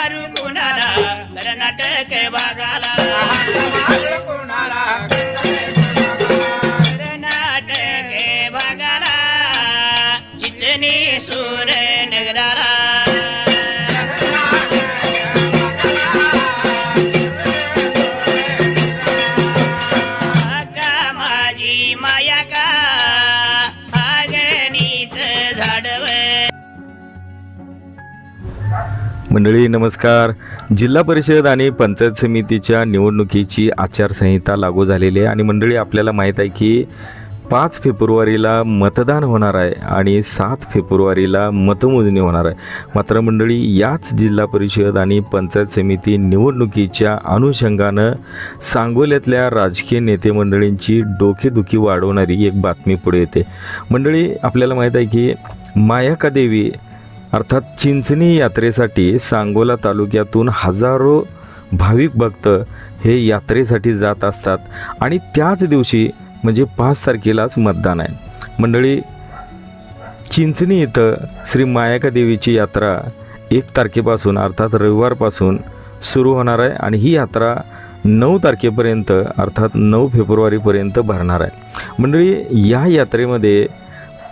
Car కుండాల నటకే బాగాల मंडळी नमस्कार. जिल्हा परिषद आणि पंचायत समितीच्या निवडणुकीची आचारसंहिता लागू झालेली आहे आणि मंडळी आपल्याला माहीत आहे की पाच फेब्रुवारीला मतदान होणार आहे आणि सात फेब्रुवारीला मतमोजणी होणार आहे. मात्र मंडळी याच जिल्हा परिषद आणि पंचायत समिती निवडणुकीच्या अनुषंगानं सांगोल्यातल्या राजकीय नेते मंडळींची डोकेदुखी वाढवणारी एक बातमी पुढे येते. मंडळी आपल्याला माहीत आहे की मायाका देवी अर्थात चिंचणी यात्रेसाठी सांगोला तालुक्यातून हजारो भाविक भक्त हे यात्रेसाठी जात असतात आणि त्याच दिवशी म्हणजे पाच तारखेलाच मतदान आहे. मंडळी चिंचणी इथं श्री मायाका देवीची यात्रा एक तारखेपासून अर्थात रविवारपासून सुरू होणार आहे आणि ही यात्रा नऊ तारखेपर्यंत अर्थात नऊ फेब्रुवारीपर्यंत भरणार आहे. मंडळी या यात्रेमध्ये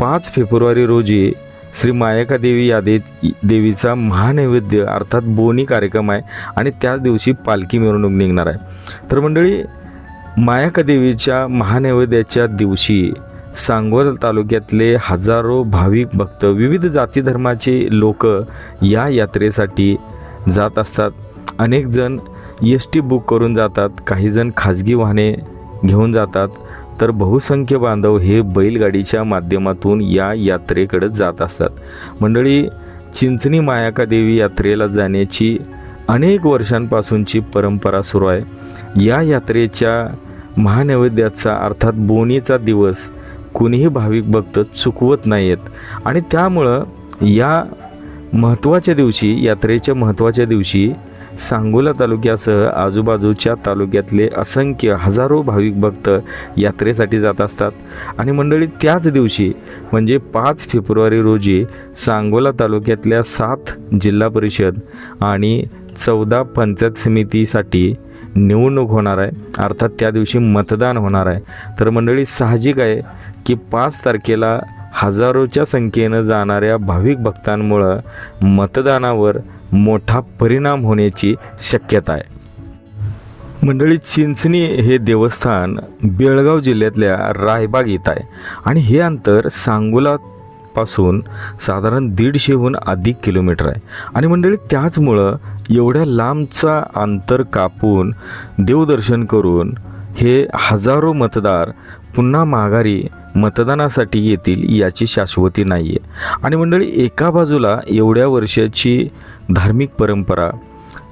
पाच फेब्रुवारी रोजी श्री मायका देवी यादे देवीचा महानैवेद्य अर्थात बोनी कार्यक्रम आहे आणि त्याच दिवशी पालखी मिरवणूक निघणार आहे. तर मंडळी मायका देवीच्या महानैवेद्याच्या दिवशी सांगोल तालुक्यातले हजारो भाविक भक्त विविध जाती धर्माचे लोक या यात्रेसाठी जात असतात. अनेक जण एस टी बुक करून जातात काही जण खाजगी वाहने घेऊन जातात. तर बहुसंख्य बांधव हे बैलगाडीच्या माध्यमातून या यात्रेकडे जात असतात. मंडळी चिंचणी मायाका देवी यात्रेला जाण्याची अनेक वर्षांपासूनची परंपरा सुरू आहे. या यात्रेच्या महानैवेद्याचा अर्थात बोनीचा दिवस कुणीही भाविक भक्त चुकवत नाहीत आणि त्यामुळं या महत्त्वाच्या दिवशी यात्रेच्या महत्त्वाच्या दिवशी सांगोला तालुक्यासह आजूबाजूच्या तालुक्यातले असंख्य हजारो भाविक भक्त यात्रेसाठी जात असतात. आणि मंडळी त्याच दिवशी म्हणजे पाच फेब्रुवारी रोजी सांगोला तालुक्यातल्या सात जिल्हा परिषद आणि चौदा पंचायत समितीसाठी निवडणूक होणार आहे. अर्थात त्या दिवशी मतदान होणार आहे. तर मंडळी साहजिक आहे की पाच तारखेला हजारोच्या संख्येनं जाणाऱ्या भाविक भक्तांमुळं मतदानावर मोठा परिणाम होण्याची शक्यता आहे. मंडळी चिंचणी हे देवस्थान बेळगाव जिल्ह्यातल्या रायबाग येत आहे. आणि हे अंतर सांगोला पासून साधारण दीडशेहून अधिक किलोमीटर आहे. आणि मंडळी त्याचमुळं एवढ्या लांबचा अंतर कापून देवदर्शन करून हे हजारो मतदार पुन्हा माघारी मतदानासाठी येतील याची शाश्वती नाही आहे आणि मंडळी एका बाजूला एवढ्या वर्षाची धार्मिक परंपरा.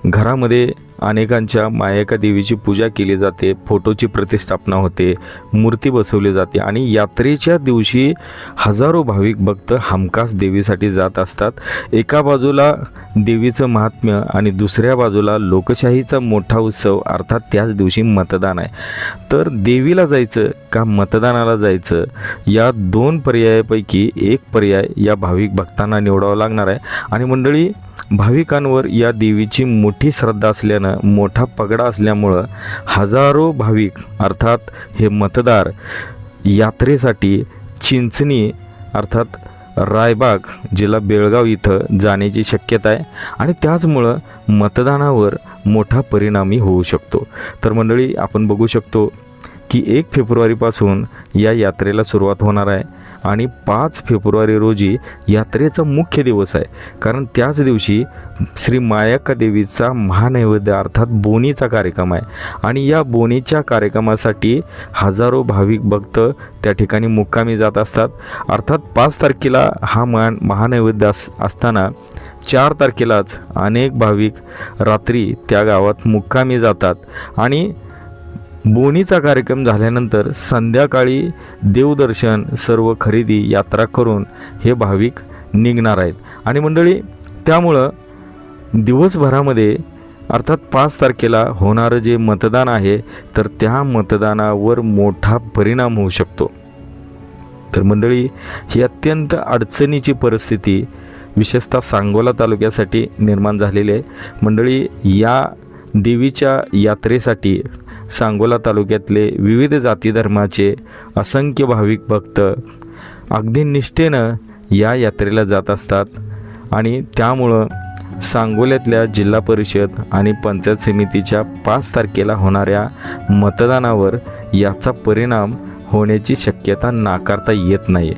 घरामध्ये अनेकांच्या मायका देवीची पूजा केली जाते फोटोची प्रतिष्ठापना होते मूर्ती बसवली जाते आणि यात्रेच्या दिवशी हजारो भाविक भक्त हमखास देवीसाठी जात असतात. एका बाजूला देवीचं महात्म्य आणि दुसऱ्या बाजूला लोकशाहीचा मोठा उत्सव अर्थात त्याच दिवशी मतदान आहे. तर देवीला जायचं का मतदानाला जायचं? या दोन पर्यायापैकी एक पर्याय या भाविक भक्तांना निवडावा लागणार आहे. आणि मंडळी भाविकांवर या देवीची मोठी श्रद्धा असल्यानं मोठा पगडा असल्यामुळं हजारो भाविक अर्थात हे मतदार यात्रेसाठी चिंचणी अर्थात रायबाग जिल्हा बेळगाव इथं जाण्याची शक्यता आहे आणि त्याचमुळं मतदानावर मोठा परिणामी होऊ शकतो. तर मंडळी आपण बघू शकतो की एक फेब्रुवारीपासून या यात्रेला सुरुवात होणार आहे. आणि पाच फेब्रुवारी रोजी यात्रेचा मुख्य दिवस आहे. कारण त्याच दिवशी श्री मायाक्का देवीचा महानैवेद्य अर्थात बोनीचा कार्यक्रम आहे. आणि या बोनीच्या कार्यक्रमासाठी हजारो भाविक भक्त त्या ठिकाणी मुक्कामी जात असतात. अर्थात पाच तारखेला हा महान महानैवेद्य अस असताना चार तारखेलाच अनेक भाविक रात्री त्या गावात मुक्कामी जातात. आणि बोनीचा कार्यक्रम झाल्यानंतर संध्याकाळी देवदर्शन सर्व खरेदी यात्रा करून हे भाविक निघणार आहेत. आणि मंडळी त्यामुळं दिवसभरामध्ये अर्थात पाच तारखेला होणारं जे मतदान आहे तर त्या मतदानावर मोठा परिणाम होऊ शकतो. तर मंडळी ही अत्यंत अडचणीची परिस्थिती विशेषतः सांगोला तालुक्यासाठी निर्माण झालेली आहे. मंडळी या देवीच्या यात्रेसाठी सांगोला तालुक्यातले विविध जाती धर्माचे असंख्य भाविक भक्त अगदी निष्ठेनं या यात्रेला जात असतात आणि त्यामुळं सांगोल्यातल्या जिल्हा परिषद आणि पंचायत समितीच्या पाच तारखेला होणाऱ्या मतदानावर याचा परिणाम होण्याची शक्यता नाकारता येत नाही.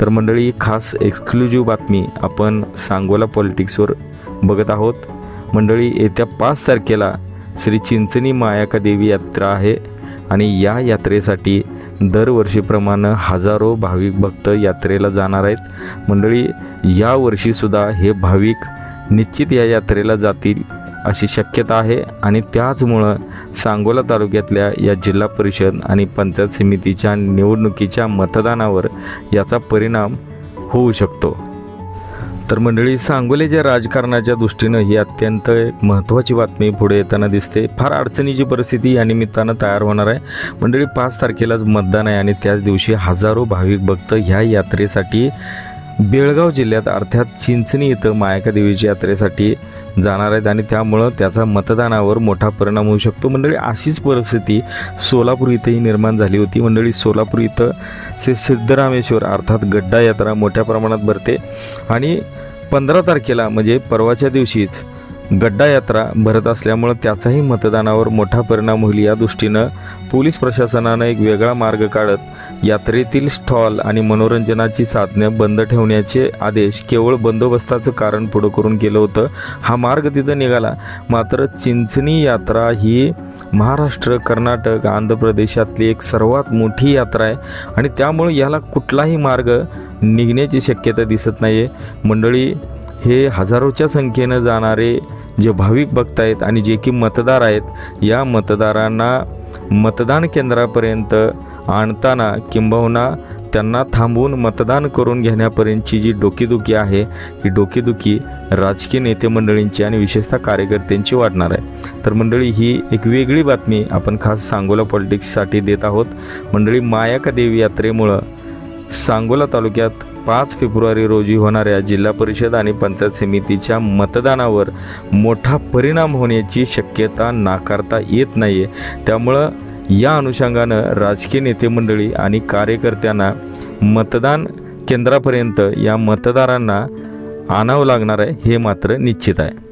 तर मंडळी खास एक्सक्लुझिव्ह बातमी आपण सांगोला पॉलिटिक्सवर बघत आहोत. मंडळी येत्या पाच तारखेला श्री चिंचणी मायाका देवी यात्रा आहे आणि या यात्रेसाठी दरवर्षीप्रमाणे हजारो भाविक भक्त यात्रेला जाणार आहेत. मंडळी यावर्षीसुद्धा हे भाविक निश्चित या यात्रेला जातील अशी शक्यता आहे आणि त्याचमुळं सांगोला तालुक्यातल्या या जिल्हा परिषद आणि पंचायत समितीच्या निवडणुकीच्या मतदानावर याचा परिणाम होऊ शकतो. तर मंडळी सांगोलीच्या राजकारणाच्या दृष्टीनं ही अत्यंत महत्त्वाची बातमी पुढे येताना दिसते. फार अडचणीची परिस्थिती या निमित्तानं तयार होणार आहे. मंडळी पाच तारखेलाच मतदान आहे आणि त्याच दिवशी हजारो भाविक भक्त ह्या यात्रेसाठी बेळगाव जिल्ह्यात अर्थात चिंचणी इथं मायका देवीच्या यात्रेसाठी जाणार आहेत आणि त्यामुळं त्याचा मतदानावर मोठा परिणाम होऊ शकतो. मंडळी अशीच परिस्थिती सोलापूर इथंही निर्माण झाली होती. मंडळी सोलापूर इथं श्री सिद्धरामेश्वर अर्थात गड्डा यात्रा मोठ्या प्रमाणात भरते. आणि पंधरा तारखेला म्हणजे परवाच्या दिवशीच गड्डा यात्रा भरत असल्यामुळं त्याचाही मतदानावर मोठा परिणाम होईल या दृष्टीनं पोलीस प्रशासनानं एक वेगळा मार्ग काढत यात्रेतील स्टॉल आणि मनोरंजनाची साधनं बंद ठेवण्याचे आदेश केवळ बंदोबस्ताचं कारण पुढं करून केलं होतं. हा मार्ग तिथं निघाला. मात्र चिंचणी यात्रा ही महाराष्ट्र कर्नाटक आंध्र प्रदेशातली एक सर्वात मोठी यात्रा आहे आणि त्यामुळे याला कुठलाही मार्ग निघण्याची शक्यता दिसत नाही आहे मंडळी हे हजारोच्या संख्येनं जाणारे जे भाविक भक्त आहेत आणि जे की मतदार आहेत या मतदारांना मतदान केंद्रापर्यंत आणताना किंबहुना त्यांना थांबवून मतदान करून घेण्यापर्यंतची जी डोकेदुखी आहे ही डोकेदुखी राजकीय नेते मंडळींची आणि विशेषतः कार्यकर्त्यांची वाढणार आहे. तर मंडळी ही एक वेगळी बातमी आपण खास सांगोला पॉलिटिक्ससाठी देत आहोत. मंडळी मायाका देवी यात्रेमुळं सांगोला तालुक्यात पाच फेब्रुवारी रोजी होणाऱ्या जिल्हा परिषद आणि पंचायत समितीच्या मतदानावर मोठा परिणाम होण्याची शक्यता नाकारता येत नाही आहे त्यामुळं या अनुषंगानं राजकीय नेते मंडळी आणि कार्यकर्त्यांना मतदान केंद्रापर्यंत या मतदारांना आणावं लागणार आहे हे मात्र निश्चित आहे.